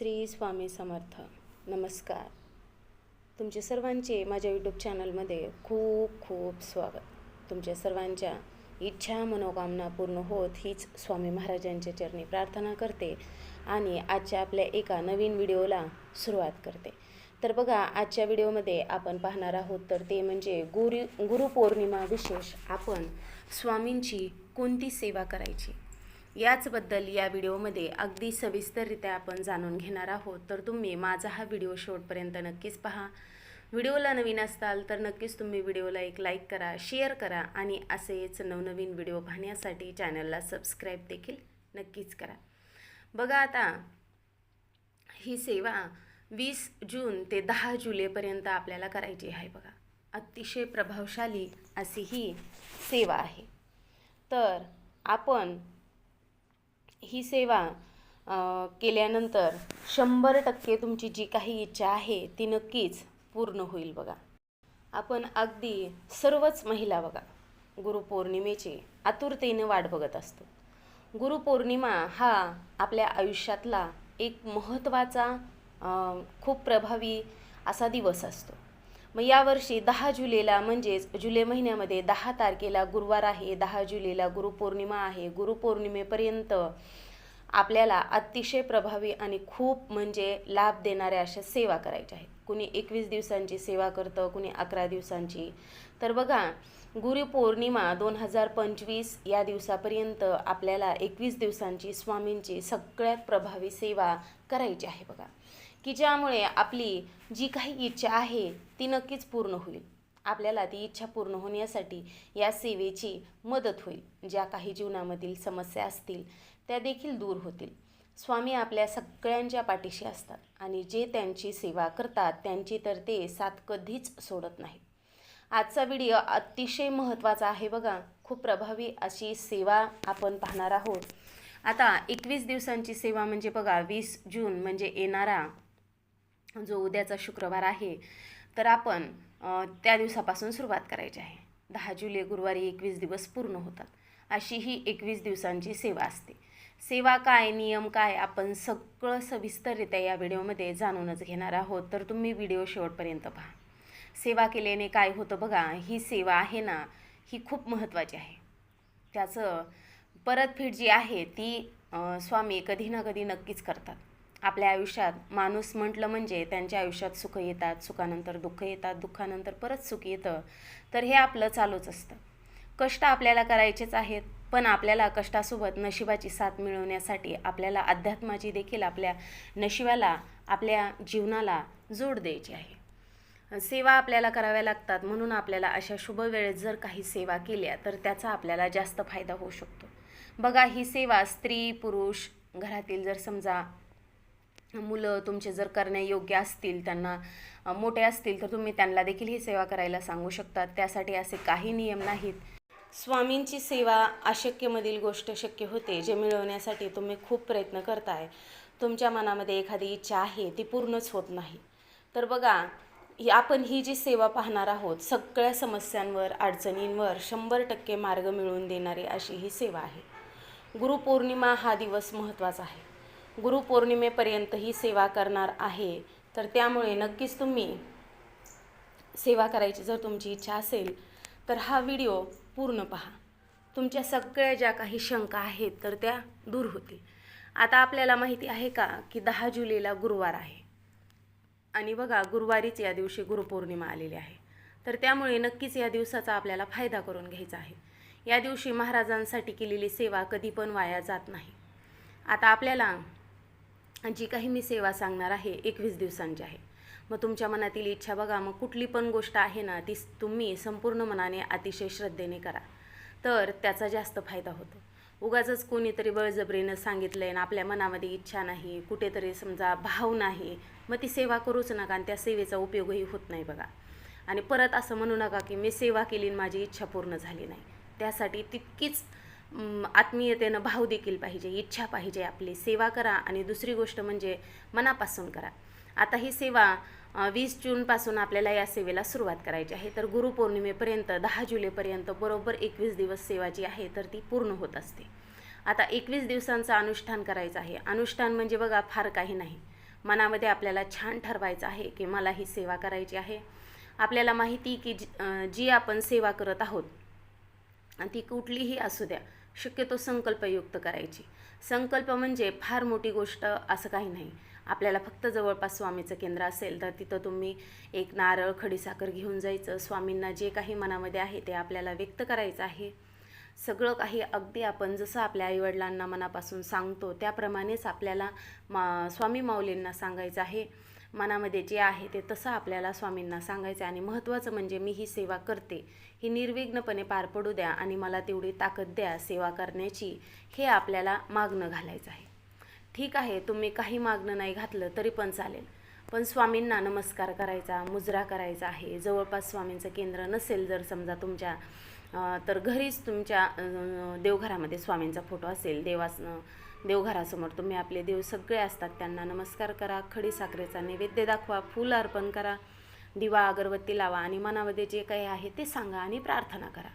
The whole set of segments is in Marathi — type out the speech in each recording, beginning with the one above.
श्री स्वामी समर्थ. नमस्कार. तुमचे सर्वांचे माझ्या यूट्यूब चॅनलमध्ये खूप खूप स्वागत. तुमच्या सर्वांच्या इच्छा मनोकामना पूर्ण होत हीच स्वामी महाराजांच्या चरणी प्रार्थना करते आणि आजच्या आपल्या एका नवीन व्हिडिओला सुरुवात करते. तर बघा आजच्या व्हिडिओमध्ये आपण पाहणार आहोत तर ते म्हणजे गुरु गुरुपौर्णिमा विशेष आपण स्वामींची कोणती सेवा करायची? याचबद्दल या व्हिडिओमध्ये अगदी सविस्तररित्या आपण जाणून घेणार आहोत. तर तुम्ही माझा हा व्हिडिओ शेवटपर्यंत नक्कीच पहा. व्हिडिओला नवीन असताल तर नक्कीच तुम्ही व्हिडिओला एक लाईक करा शेअर करा आणि असेच नवनवीन व्हिडिओ पाहण्यासाठी चॅनलला सबस्क्राईब देखील नक्कीच करा. बघा आता ही सेवा वीस जून ते दहा जुलैपर्यंत आपल्याला करायची आहे बघा. अतिशय प्रभावशाली अशी ही सेवा आहे. तर आपण ही सेवा केल्यानंतर शंभर टक्के तुमची जी काही इच्छा आहे ती नक्कीच पूर्ण होईल बघा. आपण अगदी सर्वच महिला बघा गुरुपौर्णिमेची आतुरतेने वाट बघत असतो. गुरुपौर्णिमा हा आपल्या आयुष्यातला एक महत्त्वाचा खूप प्रभावी असा दिवस असतो. मग यावर्षी दहा जुलैला म्हणजेच जुलै महिन्यामध्ये दहा तारखेला गुरुवार आहे दहा जुलैला गुरुपौर्णिमा आहे. गुरुपौर्णिमेपर्यंत आपल्याला अतिशय प्रभावी आणि खूप म्हणजे लाभ देणाऱ्या अशा सेवा करायच्या आहेत. कुणी एकवीस दिवसांची सेवा करतं कुणी अकरा दिवसांची. तर बघा गुरुपौर्णिमा दोन हजार पंचवीस या दिवसापर्यंत आपल्याला एकवीस दिवसांची स्वामींची सगळ्यात प्रभावी सेवा करायची आहे बघा. की ज्यामुळे आपली जी काही इच्छा आहे ती नक्कीच पूर्ण होईल. आपल्याला ती इच्छा पूर्ण होण्यासाठी या सेवेची मदत होईल. ज्या काही जीवनामधील समस्या असतील त्या देखील दूर होतील. स्वामी आपल्या सगळ्यांच्या पाठीशी असतात आणि जे त्यांची सेवा करतात त्यांची तर ते साथ कधीच सोडत नाहीत. आजचा व्हिडिओ अतिशय महत्त्वाचा आहे बघा. खूप प्रभावी अशी सेवा आपण पाहणार आहोत. आता एकवीस दिवसांची सेवा म्हणजे बघा वीस जून म्हणजे येणारा जो उद्याचा शुक्रवार आहे तर आपण त्या दिवसापासून सुरुवात करायची आहे. दहा जुलै गुरुवारी एकवीस दिवस पूर्ण होतात. अशी ही एकवीस दिवसांची सेवा असते. सेवा काय नियम काय आपण सगळं सविस्तररित्या या व्हिडिओमध्ये जाणूनच घेणार आहोत तर तुम्ही व्हिडिओ शेवटपर्यंत पहा. सेवा केल्याने काय होतं बघा ही सेवा आहे ना ही खूप महत्त्वाची आहे. त्याचं परतफेड जी आहे ती स्वामी कधी ना कधी नक्कीच करतात. आपल्या आयुष्यात माणूस म्हटलं म्हणजे त्यांच्या आयुष्यात सुख येतात सुखानंतर दुःख येतात दुःखानंतर परत सुख येतं. तर हे आपलं चालूच असतं. कष्ट आपल्याला करायचेच आहेत पण आपल्याला कष्टासोबत नशिबाची साथ मिळवण्यासाठी आपल्याला अध्यात्माची देखील आपल्या नशिबाला आपल्या जीवनाला जोड द्यायची आहे. सेवा आपल्याला कराव्या लागतात म्हणून आपल्याला अशा शुभ वेळेत जर काही सेवा केल्या तर त्याचा आपल्याला जास्त फायदा होऊ शकतो. बघा ही सेवा स्त्री पुरुष घरातील जर समजा मुलं तुमचे जर करण्यायोग्य असतील त्यांना मोठे असतील तर तुम्ही त्यांना देखील ही सेवा करायला सांगू शकतात त्यासाठी असे काही नियम नाहीत. स्वामींची सेवा अशक्यमधील गोष्ट शक्य होते जे मिळवण्यासाठी तुम्ही खूप प्रयत्न करताय. तुमच्या मनामध्ये एखादी इच्छा आहे ती पूर्णच होत नाही. तर बघा आपण ही जी सेवा पाहणार आहोत सगळ्या समस्यांवर अडचणींवर शंभर टक्के मार्ग मिळवून देणारी अशी ही सेवा आहे. गुरुपौर्णिमा हा दिवस महत्त्वाचा आहे. गुरुपौर्णिमेपर्यंत ही सेवा करणार आहे. तर त्यामुळे नक्कीच तुम्ही सेवा करायची जर तुमची इच्छा असेल तर हा व्हिडिओ पूर्ण पहा. तुमच्या सगळ्या ज्या काही शंका आहेत तर त्या दूर होतील. आता आपल्याला माहिती आहे का की दहा जुलैला गुरुवार आहे. आणि बघा गुरुवारीच या दिवशी गुरुपौर्णिमा आलेली आहे. तर त्यामुळे नक्कीच या दिवसाचा आपल्याला फायदा करून घ्यायचा आहे. या दिवशी महाराजांसाठी केलेली सेवा कधी पण वाया जात नाही. आता आपल्याला जी काही मी सेवा सांगणार आहे एकवीस दिवसांची आहे. मग तुमच्या मनातील इच्छा बघा मग कुठली पण गोष्ट आहे ना ती तुम्ही संपूर्ण मनाने अतिशय श्रद्धेने करा. तर त्याचा जास्त फायदा होतो. उगाचच कोणीतरी बळजबरीनं सांगितलं आहे ना आपल्या मनामध्ये इच्छा नाही कुठेतरी समजा भाव नाही मग ती सेवा करूच नका आणि त्या सेवेचा उपयोगही होत नाही बघा. आणि परत असं म्हणू नका की मी सेवा केली आणि माझी इच्छा पूर्ण झाली नाही. त्यासाठी तितकीच आत्मीयतेनं भाव देखील पाहिजे इच्छा पाहिजे आपली सेवा करा आणि दुसरी गोष्ट म्हणजे मनापासून करा. आता ही सेवा वीस जूनपासून आपल्याला या सेवेला सुरुवात करायची आहे. तर गुरुपौर्णिमेपर्यंत दहा जुलैपर्यंत बरोबर एकवीस दिवस सेवा जी आहे तर ती पूर्ण होत असते. आता एकवीस दिवसांचं अनुष्ठान करायचं आहे. अनुष्ठान म्हणजे बघा फार काही नाही. मनामध्ये आपल्याला छान ठरवायचं आहे की मला ही सेवा करायची आहे. आपल्याला माहिती की जी जी आपण सेवा करत आहोत ती कुठलीही असू द्या. शक्यतो संकल्पयुक्त करायची. संकल्प म्हणजे फार मोठी गोष्ट असं काही नाही. आपल्याला फक्त जवळपास स्वामीचं केंद्र असेल तर तिथं तुम्ही एक नारळ खडीसाखर घेऊन जायचं. स्वामींना जे काही मनामध्ये आहे ते आपल्याला व्यक्त करायचं आहे. सगळं काही अगदी आपण जसं आपल्या आईवडिलांना मनापासून सांगतो त्याप्रमाणेच आपल्याला मा स्वामी माऊलींना सांगायचं आहे. मनामध्ये जे आहे ते तसं आपल्याला स्वामींना सांगायचं आणि महत्त्वाचं म्हणजे मी ही सेवा करते. ही निर्विघ्नपणे पार पडू द्या आणि मला तेवढी ताकद द्या सेवा करण्याची. हे आपल्याला मागणं घालायचं आहे. ठीक आहे तुम्ही काही मागणं नाही घातलं तरी पण चालेल. पण स्वामींना नमस्कार करायचा मुजरा करायचा आहे. जवळपास स्वामींचं केंद्र नसेल जर समजा तुमच्या तर घरीच तुमच्या देवघरामध्ये स्वामींचा फोटो असेल देवास देवघरासमोर तुम्ही आपले देव सगळे असतात. त्यांना नमस्कार करा खडी साखरेचा नैवेद्य दाखवा फूल अर्पण करा दिवा अगरबत्ती लावा आणि मनामध्ये जे काही आहे ते सांगा आणि प्रार्थना करा.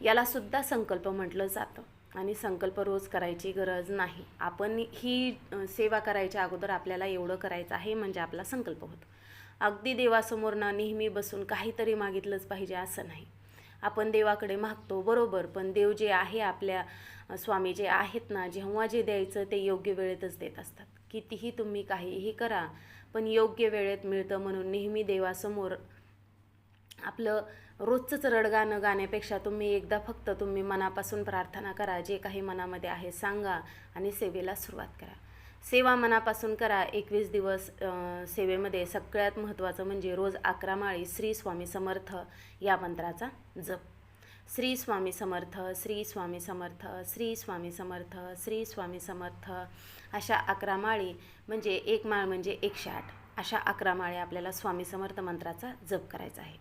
यालासुद्धा संकल्प म्हटलं जातं आणि संकल्प रोज करायची गरज नाही. आपण ही सेवा करायच्या अगोदर आपल्याला एवढं करायचं आहे म्हणजे आपला संकल्प होतो. अगदी देवासमोर ना नेहमी बसून काहीतरी मागितलंच पाहिजे असं नाही. आपण देवाकडे मागतो बरोबर. पण देव जे आहे आपल्या स्वामी जे आहेत ना जेव्हा जे द्यायचं ते योग्य वेळेतच देत असतात. कितीही तुम्ही काहीही करा पण योग्य वेळेत मिळतं म्हणून नेहमी देवासमोर आपलं रोजचंच रडगाणं गाण्यापेक्षा तुम्ही एकदा फक्त तुम्ही मनापासून प्रार्थना करा जे काही मनामध्ये आहे सांगा आणि सेवेला सुरुवात करा. सेवा मनापासून करा. एकवीस दिवस सेवेमध्ये सगळ्यात महत्त्वाचं म्हणजे रोज अकरा माळी श्री स्वामी समर्थ या मंत्राचा जप. श्री स्वामी समर्थ श्री स्वामी समर्थ श्री स्वामी समर्थ श्री स्वामी समर्थ अशा अकरा माळी म्हणजे एक माळ म्हणजे एकशे आठ. अशा अकरा माळी आपल्याला स्वामी समर्थ मंत्राचा जप करायचा आहे.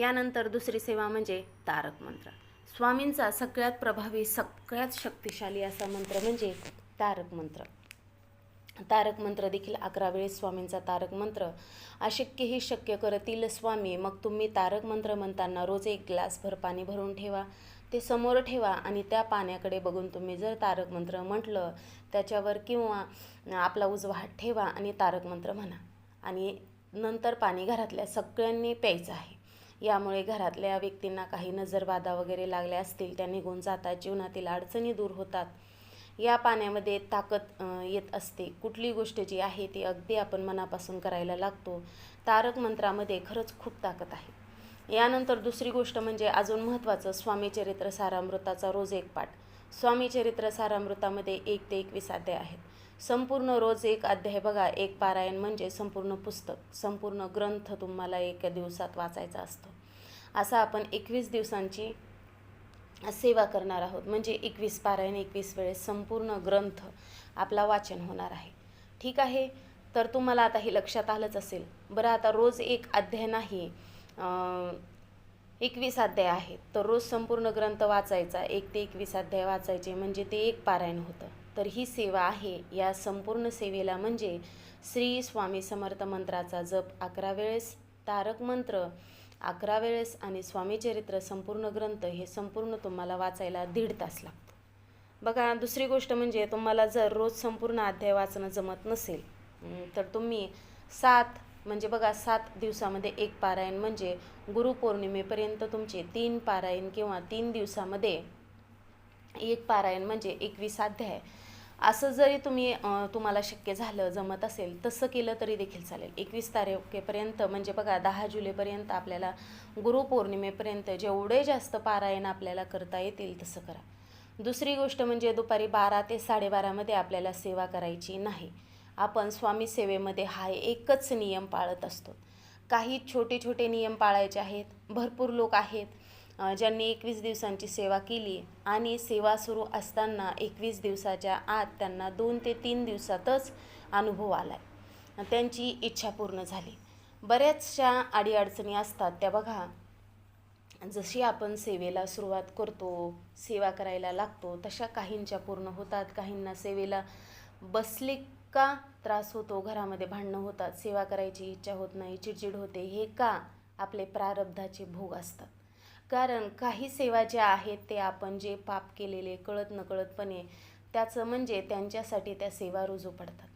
यानंतर दुसरी सेवा म्हणजे तारक मंत्र. स्वामींचा सगळ्यात प्रभावी सगळ्यात शक्तिशाली असा मंत्र म्हणजे तारक मंत्र. तारक मंत्र देखील अकरा वेळेस स्वामींचा तारक मंत्र. अशक्यही शक्य करतील स्वामी. मग तुम्ही तारक मंत्र म्हणताना रोज एक ग्लासभर पाणी भरून ठेवा. ते समोर ठेवा आणि त्या पाण्याकडे बघून तुम्ही जर तारक मंत्र म्हटलं त्याच्यावर किंवा आपला उजवा हात ठेवा आणि तारक मंत्र म्हणा. आणि नंतर पाणी घरातल्या सगळ्यांनी प्यायचं आहे. यामुळे घरातल्या व्यक्तींना काही नजरबाधा वगैरे लागल्या असतील त्या निघून जातात जीवनातील अडचणी दूर होतात. या पाण्यामध्ये ताकद येत असते. कुठली गोष्ट जी आहे ती अगदी आपण मनापासून करायला लागतो. तारक मंत्रामध्ये खरंच खूप ताकद आहे. यानंतर दुसरी गोष्ट म्हणजे अजून महत्त्वाचं स्वामीचरित्र सारामृताचा रोज एक पाठ. स्वामी चरित्र सारामृतामध्ये एक ते एकवीस अध्याय आहेत. संपूर्ण रोज एक अध्याय बघा एक पारायण म्हणजे संपूर्ण पुस्तक. संपूर्ण ग्रंथ तुम्हाला एका दिवसात वाचायचा असतो. असा आपण एकवीस दिवसांची सेवा करणार आहोत. म्हणजे एकवीस पारायण एकवीस वेळेस संपूर्ण ग्रंथ आपला वाचन होणार आहे. ठीक आहे? तर तुम्हाला आता हे लक्षात आलंच असेल. बरं आता रोज एक अध्याय नाही एकवीस अध्याय आहेत. तर रोज संपूर्ण ग्रंथ वाचायचा एक ते एकवीस अध्याय वाचायचे म्हणजे ते एक पारायण होतं. तर ही सेवा आहे. या संपूर्ण सेवेला म्हणजे श्री स्वामी समर्थ मंत्राचा जप अकरा वेळेस तारक मंत्र अकरा वेळेस आणि स्वामी चरित्र संपूर्ण ग्रंथ हे संपूर्ण तुम्हाला वाचायला दीड तास लागतो. बघा दुसरी गोष्ट म्हणजे तुम्हाला जर रोज संपूर्ण अध्याय वाचणं जमत नसेल तर तुम्ही सात म्हणजे बघा सात दिवसामध्ये एक पारायण म्हणजे गुरुपौर्णिमेपर्यंत तुमचे तीन पारायण किंवा तीन दिवसामध्ये एक पारायण म्हणजे एकवीस अध्याय. असं जरी तुम्ही तुम्हाला शक्य झालं जमत असेल तसं केलं तरी देखील चालेल. एकवीस तारखेपर्यंत म्हणजे बघा दहा जुलैपर्यंत आपल्याला गुरुपौर्णिमेपर्यंत जेवढे जास्त पारायण आपल्याला करता येतील तसं करा. दुसरी गोष्ट म्हणजे दुपारी बारा ते साडेबारामध्ये आपल्याला सेवा करायची नाही. आपण स्वामी सेवेमध्ये हा एकच नियम पाळत असतो. काही छोटे छोटे नियम पाळायचे आहेत भरपूर लोक आहेत ज्यांनी एकवीस दिवसांची सेवा केली आणि सेवा सुरू असताना एकवीस दिवसाच्या आत त्यांना दोन ते तीन दिवसातच अनुभव आला आहे त्यांची इच्छा पूर्ण झाली. बऱ्याचशा अडीअडचणी असतात त्या बघा. जशी आपण सेवेला सुरुवात करतो सेवा करायला लागतो तशा काहींच्या पूर्ण होतात काहींना सेवेला बसले का त्रास होतो घरामध्ये भांडणं होतात सेवा करायची इच्छा होत नाही चिडचिड होते हे का आपले प्रारब्धाचे भोग असतात? कारण काही सेवा ज्या आहेत ते आपण जे पाप केलेले कळत नकळतपणे त्याचं म्हणजे त्यांच्यासाठी त्या सेवा रुजू पडतात.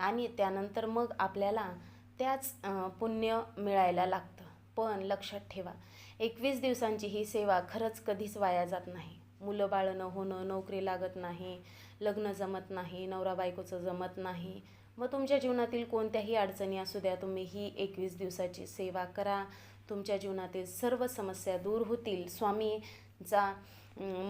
आणि त्यानंतर मग आपल्याला त्याच पुण्य मिळायला लागतं. पण लक्षात ठेवा एकवीस दिवसांची ही सेवा खरंच कधीच वाया जात नाही. मुलं बाळं न होणं नोकरी लागत नाही लग्न जमत नाही नवरा बायकोचं जमत नाही. मग तुमच्या जीवनातील कोणत्याही अडचणी असू द्या तुम्ही ही एकवीस दिवसाची सेवा करा. तुमच्या जीवनातील सर्व समस्या दूर होतील. स्वामीचा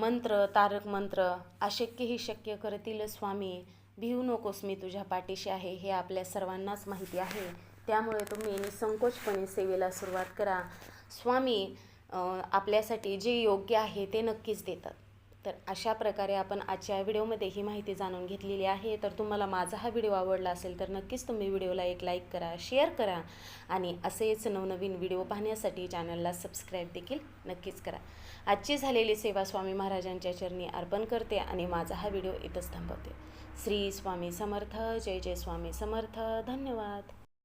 मंत्र तारक मंत्र अशक्यही शक्य करतील. स्वामी भिवू नकोस मी तुझ्या पाठीशी आहे हे आपल्या सर्वांनाच माहिती आहे. त्यामुळे तुम्ही निसंकोचपणे सेवेला सुरुवात करा. स्वामी आपल्यासाठी जे योग्य आहे ते नक्कीच देतात. तर अशा प्रकारे आपण आजच्या व्हिडिओमध्ये ही माहिती जाणून घेतलेली आहे. तर तुम्हाला माझा हा व्हिडिओ आवडला असेल तर नक्कीच तुम्ही व्हिडिओला एक लाईक करा शेअर करा आणि असेच नवनवीन व्हिडिओ पाहण्यासाठी चॅनलला सबस्क्राईब देखील नक्कीच करा. आजची झालेली सेवा स्वामी महाराजांच्या चरणी अर्पण करते आणि माझा हा व्हिडिओ इथंच थांबवते. श्री स्वामी समर्थ जय जय स्वामी समर्थ. धन्यवाद.